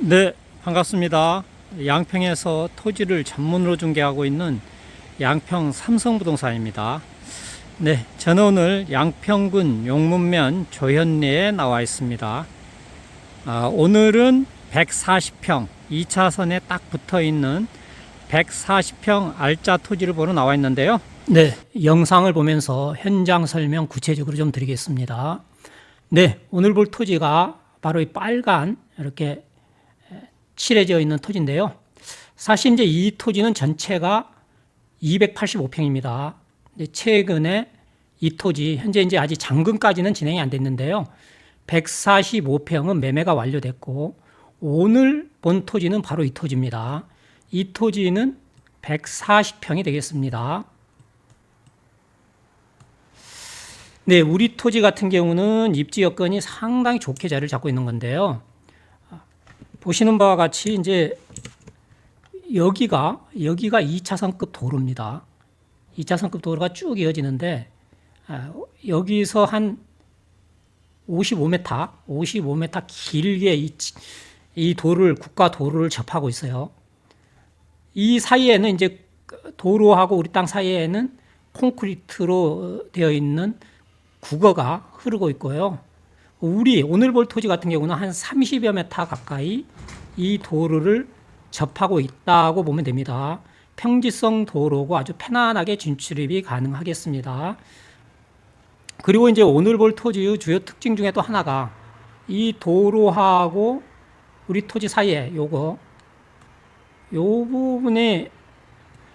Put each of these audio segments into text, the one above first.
네, 반갑습니다. 양평에서 토지를 전문으로 중개하고 있는 양평 삼성부동산입니다. 네, 저는 오늘 양평군 용문면 조현리에 나와 있습니다. 아, 오늘은 140평, 2차선에 딱 붙어 있는 140평 알짜 토지를 보러 나와 있는데요. 네, 영상을 보면서 현장 설명 구체적으로 좀 드리겠습니다. 네, 오늘 볼 토지가 바로 이 빨간 이렇게 칠해져 있는 토지인데요. 사실 이제 이 토지는 전체가 285평입니다. 최근에 이 토지 현재 이제 아직 잔금까지는 진행이 안 됐는데요. 145평은 매매가 완료됐고 오늘 본 토지는 바로 이 토지입니다. 이 토지는 140평이 되겠습니다. 네, 우리 토지 같은 경우는 입지 여건이 상당히 좋게 자리를 잡고 있는 건데요. 보시는 바와 같이 이제 여기가 여기가 2차선급 도로입니다. 2차선급 도로가 쭉 이어지는데 아, 여기서 한 55m, 55m 길게 이, 이 도를 국가 도로를 접하고 있어요. 이 사이에는 이제 도로하고 우리 땅 사이에는 콘크리트로 되어 있는 국어가 흐르고 있고요. 우리 오늘 볼 토지 같은 경우는 한 30여 메타 가까이 이 도로를 접하고 있다고 보면 됩니다. 평지성 도로고 아주 편안하게 진출입이 가능하겠습니다. 그리고 이제 오늘 볼 토지의 주요 특징 중에 또 하나가 이 도로하고 우리 토지 사이에 요거 요 부분에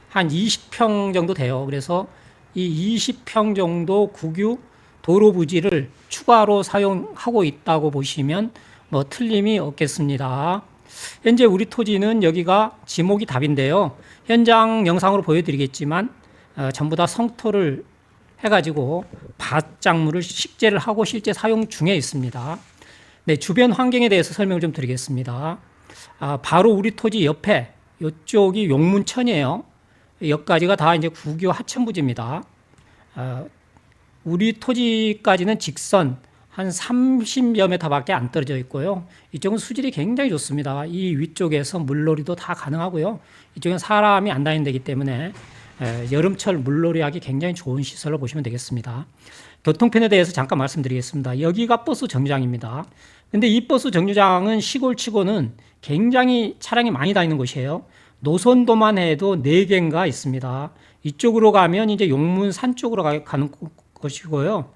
한 20평 정도 돼요. 그래서 이 20평 정도 국유 도로 부지를 추가로 사용하고 있다고 보시면 뭐 틀림이 없겠습니다. 현재 우리 토지는 여기가 지목이 답인데요. 현장 영상으로 보여드리겠지만 어, 전부 다 성토를 해가지고 밭작물을 식재를 하고 실제 사용 중에 있습니다. 네, 주변 환경에 대해서 설명을 좀 드리겠습니다. 아, 바로 우리 토지 옆에 이쪽이 용문천이에요. 여기까지가 다 이제 국유 하천부지입니다. 아, 우리 토지까지는 직선 한 30여 메타밖에 안 떨어져 있고요. 이쪽은 수질이 굉장히 좋습니다. 이 위쪽에서 물놀이도 다 가능하고요. 이쪽은 사람이 안 다니는 데기 때문에 에, 여름철 물놀이하기 굉장히 좋은 시설로 보시면 되겠습니다. 교통편에 대해서 잠깐 말씀드리겠습니다. 여기가 버스 정류장입니다. 근데 이 버스 정류장은 시골치고는 굉장히 차량이 많이 다니는 곳이에요. 노선도만 해도 4개인가 있습니다. 이쪽으로 가면 이제 용문산 쪽으로 가- 가는 곳이고요.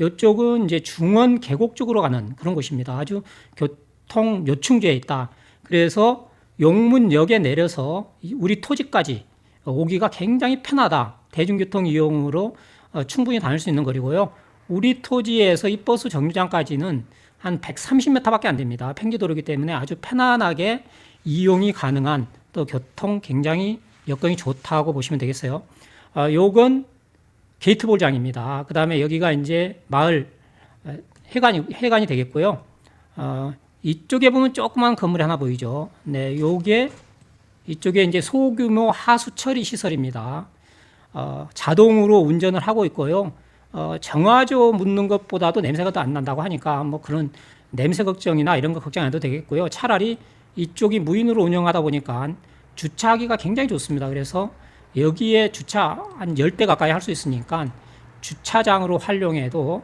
이쪽은 이제 중원 계곡 쪽으로 가는 그런 곳입니다. 아주 교통 요충지에 있다. 그래서 용문역에 내려서 이 우리 토지까지 오기가 굉장히 편하다. 대중교통 이용으로 어, 충분히 다닐 수 있는 거리고요. 우리 토지에서 이 버스 정류장까지는 한 130m밖에 안 됩니다. 평지도로이기 때문에 아주 편안하게 이용이 가능한 또 교통 굉장히 여건이 좋다고 보시면 되겠어요. 어, 요건 게이트볼장입니다. 그 다음에 여기가 이제 마을 어, 해관이, 해관이 되겠고요. 어, 이쪽에 보면 조그만 건물이 하나 보이죠. 네, 요게 이쪽에 이제 소규모 하수 처리 시설입니다. 어, 자동으로 운전을 하고 있고요. 어, 정화조 묻는 것보다도 냄새가 더 안 난다고 하니까 뭐 그런 냄새 걱정이나 이런 거 걱정 안 해도 되겠고요. 차라리 이쪽이 무인으로 운영하다 보니까 주차하기가 굉장히 좋습니다. 그래서 여기에 주차 한 10대 가까이 할 수 있으니까 주차장으로 활용해도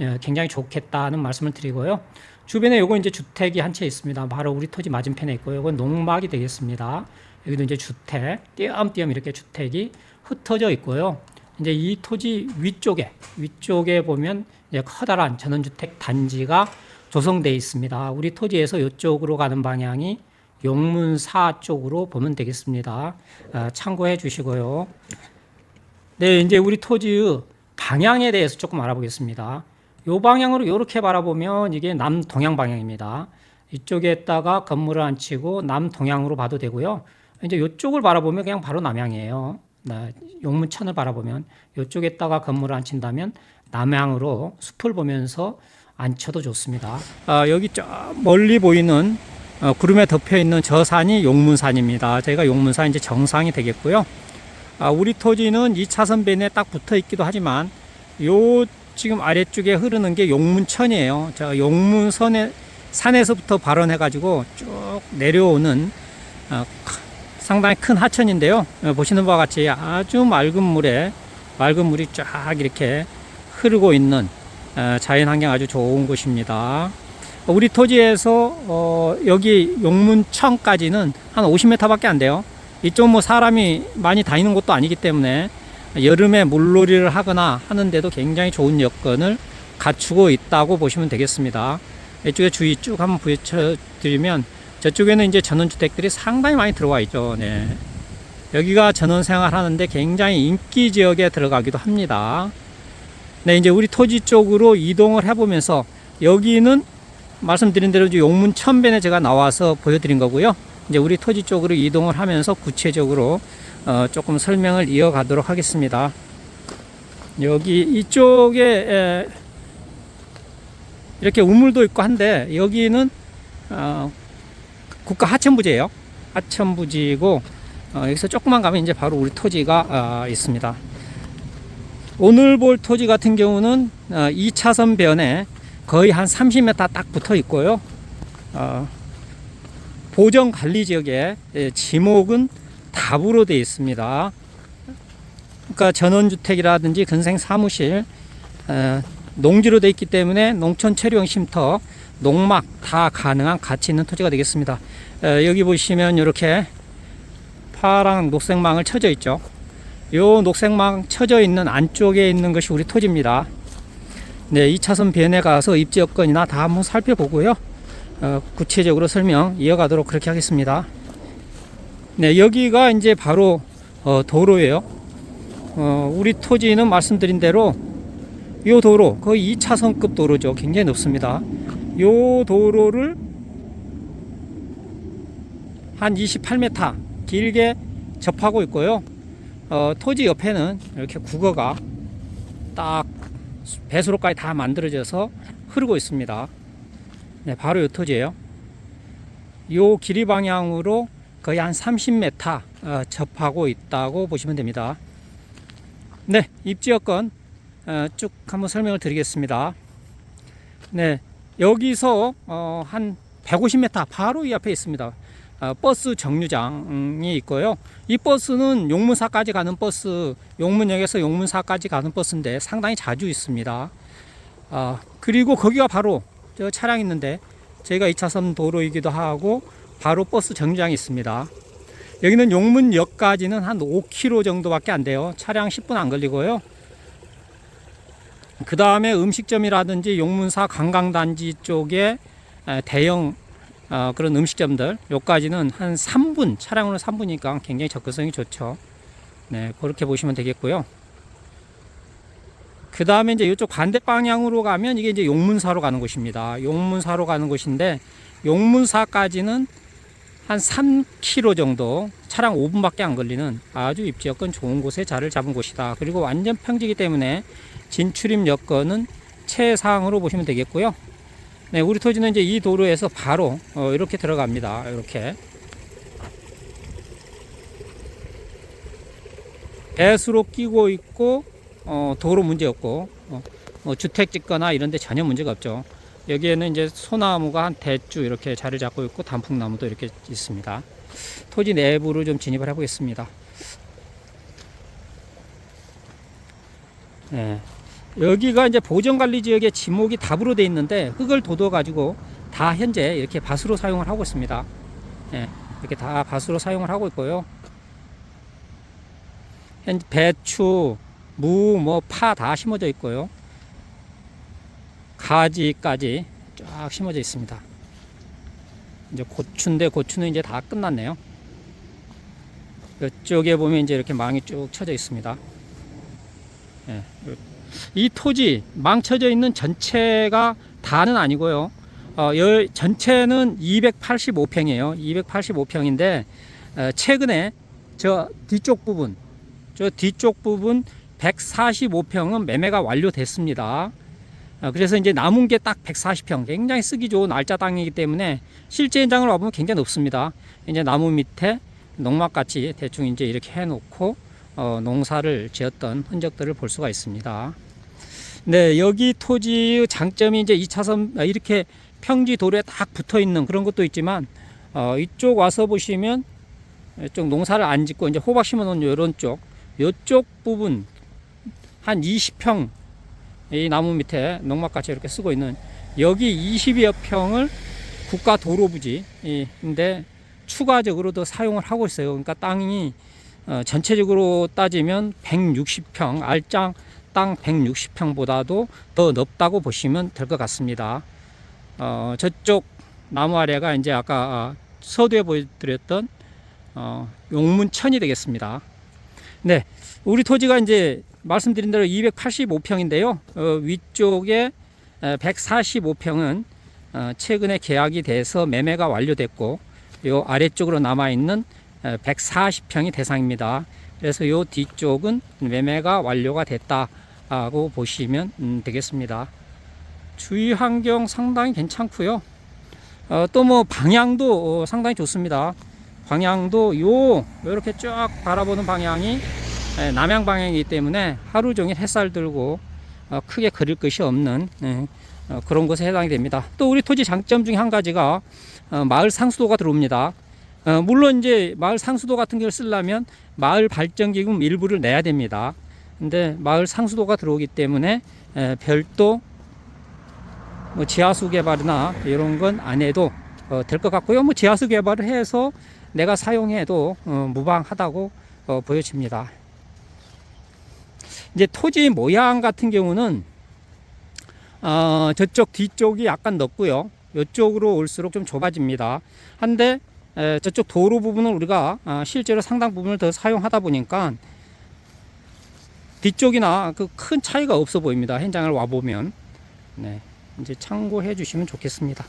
어, 굉장히 좋겠다는 말씀을 드리고요. 주변에 요거 이제 주택이 한 채 있습니다. 바로 우리 토지 맞은편에 있고요. 이건 농막이 되겠습니다. 여기도 이제 주택, 띄엄띄엄 이렇게 주택이 흩어져 있고요. 이제 이 토지 위쪽에, 위쪽에 보면 이제 커다란 전원주택 단지가 조성되어 있습니다. 우리 토지에서 이쪽으로 가는 방향이 용문사 쪽으로 보면 되겠습니다. 어, 참고해 주시고요. 네, 이제 우리 토지의 방향에 대해서 조금 알아보겠습니다. 요 방향으로 이렇게 바라보면 이게 남동향 방향입니다. 이쪽에다가 건물을 앉히고 남동향으로 봐도 되고요. 이제 이쪽을 바라보면 그냥 바로 남향이에요. 네, 용문천을 바라보면 이쪽에다가 건물을 앉힌다면 남향으로 숲을 보면서 앉혀도 좋습니다. 아, 여기 저 멀리 보이는 어, 구름에 덮여 있는 저 산이 용문산입니다. 저희가 용문산 이제 정상이 되겠고요. 아, 우리 토지는 2차선 변에 딱 붙어 있기도 하지만 요 지금 아래쪽에 흐르는 게 용문천이에요. 저 용문선에 산에서부터 발원해 가지고 쭉쭉 내려오는 어, 크- 상당히 큰 하천인데요. 어, 보시는 바와 같이 아주 맑은 물에 맑은 물이 쫙 이렇게 흐르고 있는 어, 자연 환경 아주 좋은 곳입니다. 우리 토지에서 어, 여기 용문천까지는 한 50m밖에 안 돼요. 이쪽 뭐 사람이 많이 다니는 곳도 아니기 때문에 여름에 물놀이를 하거나 하는데도 굉장히 좋은 여건을 갖추고 있다고 보시면 되겠습니다. 이쪽에 주의 쭉 한번 보여쳐 드리면 저쪽에는 이제 전원주택들이 상당히 많이 들어와 있죠. 네. 여기가 전원 생활 하는데 굉장히 인기 지역에 들어가기도 합니다. 네, 이제 우리 토지 쪽으로 이동을 해보면서 여기는 말씀드린 대로 용문 천변에 제가 나와서 보여드린 거고요. 이제 우리 토지 쪽으로 이동을 하면서 구체적으로 어, 조금 설명을 이어가도록 하겠습니다. 여기 이쪽에 에, 이렇게 우물도 있고 한데 여기는 어, 국가 하천부지예요. 하천부지고 어, 여기서 조금만 가면 이제 바로 우리 토지가 어, 있습니다. 오늘 볼 토지 같은 경우는 어, 2차선 변에 거의 한 30m 딱 붙어 있고요. 어, 보정 관리 지역에 예, 지목은 답으로 되어 있습니다. 그러니까 전원주택이라든지 근생 사무실, 어, 농지로 되어 있기 때문에 농촌 체류형 쉼터, 농막 다 가능한 가치 있는 토지가 되겠습니다. 어, 여기 보시면 이렇게 파랑 녹색망을 쳐져 있죠. 요 녹색망 쳐져 있는 안쪽에 있는 것이 우리 토지입니다. 네, 2차선 변에 가서 입지 여건이나 다 한번 살펴보고요. 어, 구체적으로 설명 이어가도록 그렇게 하겠습니다. 네, 여기가 이제 바로 어, 도로예요. 어, 우리 토지는 말씀드린 대로 요 도로 거의 2차선급 도로죠. 굉장히 높습니다. 요 도로를 한 28m 길게 접하고 있고요. 어, 토지 옆에는 이렇게 국어가 딱 배수로까지 다 만들어져서 흐르고 있습니다. 네, 바로 요 토지예요. 요 길이 방향으로 거의 한 30m 어, 접하고 있다고 보시면 됩니다. 네, 입지 여건 어, 쭉 한번 설명을 드리겠습니다. 네, 여기서 어, 한 150m 바로 이 앞에 있습니다. 어, 버스 정류장이 있고요. 이 버스는 용문사까지 가는 버스, 용문역에서 용문사까지 가는 버스인데 상당히 자주 있습니다. 아, 그리고 거기가 바로 저 차량 있는데 저희가 2차선 도로이기도 하고 바로 버스 정류장이 있습니다. 여기는 용문역까지는 한 5km 정도밖에 안 돼요. 차량 10분 안 걸리고요. 그 다음에 음식점이라든지 용문사 관광단지 쪽에 에, 대형 어, 그런 음식점들 요까지는 한 3분 차량으로 3분이니까 굉장히 접근성이 좋죠. 네 그렇게 보시면 되겠고요. 그 다음에 이제 이쪽 반대 방향으로 가면 이게 이제 용문사로 가는 곳입니다. 용문사로 가는 곳인데 용문사까지는 한 3km 정도 차량 5분밖에 안 걸리는 아주 입지 여건 좋은 곳에 자리를 잡은 곳이다. 그리고 완전 평지이기 때문에 진출입 여건은 최상으로 보시면 되겠고요. 네, 우리 토지는 이제 이 도로에서 바로 어, 이렇게 들어갑니다. 이렇게 배수로 끼고 있고 어, 도로 문제 없고 어, 뭐 주택 짓거나 이런 데 전혀 문제가 없죠. 여기에는 이제 소나무가 한 대주 이렇게 자리를 잡고 있고 단풍나무도 이렇게 있습니다. 토지 내부로 좀 진입을 해보겠습니다. 네. 여기가 이제 보전관리 지역의 지목이 답으로 돼 있는데 흙을 돋워 가지고 다 현재 이렇게 밭으로 사용을 하고 있습니다. 네. 이렇게 다 밭으로 사용을 하고 있고요. 현 배추, 무, 뭐 파 다 심어져 있고요. 가지까지 쫙 심어져 있습니다. 이제 고추인데 고추는 이제 다 끝났네요. 이쪽에 보면 이제 이렇게 망이 쭉 쳐져 있습니다. 예, 이 토지 망쳐져 있는 전체가 다는 아니고요. 어, 여, 전체는 285평이에요. 285평인데 어, 최근에 저 뒤쪽 부분, 저 뒤쪽 부분 145평은 매매가 완료됐습니다. 어, 그래서 이제 남은 게 딱 140평, 굉장히 쓰기 좋은 알짜 땅이기 때문에 실제 현장을 와보면 굉장히 높습니다. 이제 나무 밑에 농막같이 대충 이제 이렇게 해놓고 어, 농사를 지었던 흔적들을 볼 수가 있습니다. 네, 여기 토지의 장점이 이제 2차선 아, 이렇게 평지 도로에 딱 붙어 있는 그런 것도 있지만 어, 이쪽 와서 보시면 이쪽 농사를 안 짓고 이제 호박 심어 놓은 이런 쪽, 이쪽 부분 한 20평 이 나무 밑에 농막같이 이렇게 쓰고 있는 여기 20여 평을 국가 도로 부지인데 추가적으로 더 사용을 하고 있어요. 그러니까 땅이 어, 전체적으로 따지면 160평, 알짱 땅 160평보다도 더 넓다고 보시면 될 것 같습니다. 어, 저쪽 나무 아래가 이제 아까 아, 서두에 보여드렸던 어, 용문천이 되겠습니다. 네, 우리 토지가 이제 말씀드린 대로 285평인데요. 어, 위쪽에 145평은 어, 최근에 계약이 돼서 매매가 완료됐고, 요 아래쪽으로 남아 있는 140평이 대상입니다. 그래서 요 뒤쪽은 매매가 완료가 됐다 고 보시면 음, 되겠습니다. 주위 환경 상당히 괜찮고요. 어, 또뭐 방향도 어, 상당히 좋습니다. 방향도 요 이렇게 쭉 바라보는 방향이 예, 남향 방향이기 때문에 하루 종일 햇살 들고 어, 크게 그릴 것이 없는 예, 어, 그런 곳에 해당이 됩니다. 또 우리 토지 장점 중에 한 가지가 어, 마을 상수도가 들어옵니다. 어, 물론 이제 마을 상수도 같은 걸 쓰려면 마을 발전기금 일부를 내야 됩니다. 근데 마을 상수도가 들어오기 때문에 에, 별도 뭐 지하수 개발이나 이런 건 안 해도 어, 될 것 같고요. 뭐 지하수 개발을 해서 내가 사용해도 어, 무방하다고 어, 보여집니다. 이제 토지 모양 같은 경우는 어, 저쪽 뒤쪽이 약간 넓고요. 이쪽으로 올수록 좀 좁아집니다. 한데 에, 저쪽 도로 부분을 우리가 아, 실제로 상당 부분을 더 사용하다 보니까 뒤쪽이나 그 큰 차이가 없어 보입니다. 현장을 와 보면 네, 이제 참고해 주시면 좋겠습니다.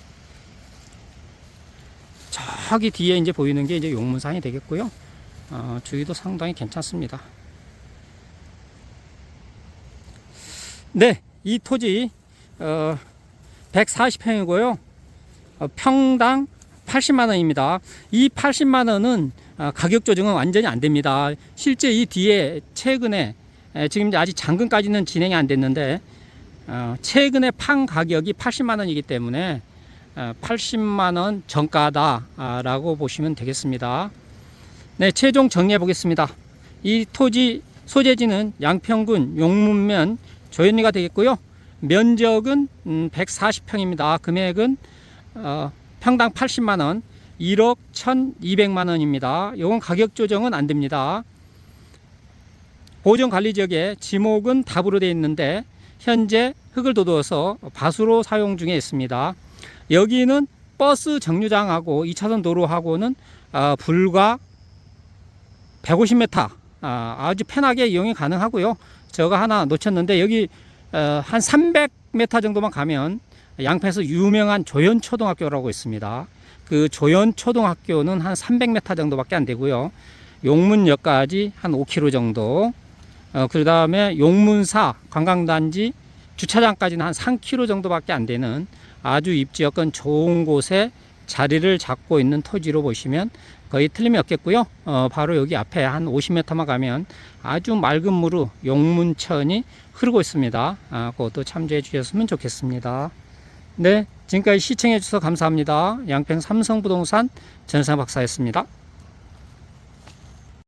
저기 뒤에 이제 보이는 게 이제 용문산이 되겠고요. 어, 주위도 상당히 괜찮습니다. 네, 이 토지 어, 140평이고요. 어, 평당 80만 원입니다. 이 80만 원은 어, 가격 조정은 완전히 안 됩니다. 실제 이 뒤에 최근에 에, 지금 이제 아직 잔금까지는 진행이 안 됐는데 어, 최근에 판 가격이 80만 원이기 때문에 어, 80만 원 정가다라고 보시면 되겠습니다. 네, 최종 정리해 보겠습니다. 이 토지 소재지는 양평군 용문면 조현리가 되겠고요. 면적은 음, 140평입니다. 금액은 어, 평당 80만 원, 1억 1,200만 원입니다. 이건 가격 조정은 안 됩니다. 보존 관리 지역에 지목은 답으로 되어 있는데 현재 흙을 돋워서 밭으로 사용 중에 있습니다. 여기는 버스 정류장하고 2차선 도로하고는 어, 불과 150m 아, 아주 편하게 이용이 가능하고요. 저거 하나 놓쳤는데 여기 어, 한 300m 정도만 가면 양평에서 유명한 조연초등학교라고 있습니다. 그 조연초등학교는 한 300m 정도밖에 안 되고요. 용문역까지 한 5km 정도. 어, 그 다음에 용문사 관광단지 주차장까지는 한 3km 정도밖에 안 되는 아주 입지 여건 좋은 곳에 자리를 잡고 있는 토지로 보시면 거의 틀림이 없겠고요. 어, 바로 여기 앞에 한 50m만 가면 아주 맑은 물로 용문천이 흐르고 있습니다. 아, 그것도 참조해 주셨으면 좋겠습니다. 네, 지금까지 시청해 주셔서 감사합니다. 양평 삼성부동산 전사 박사였습니다.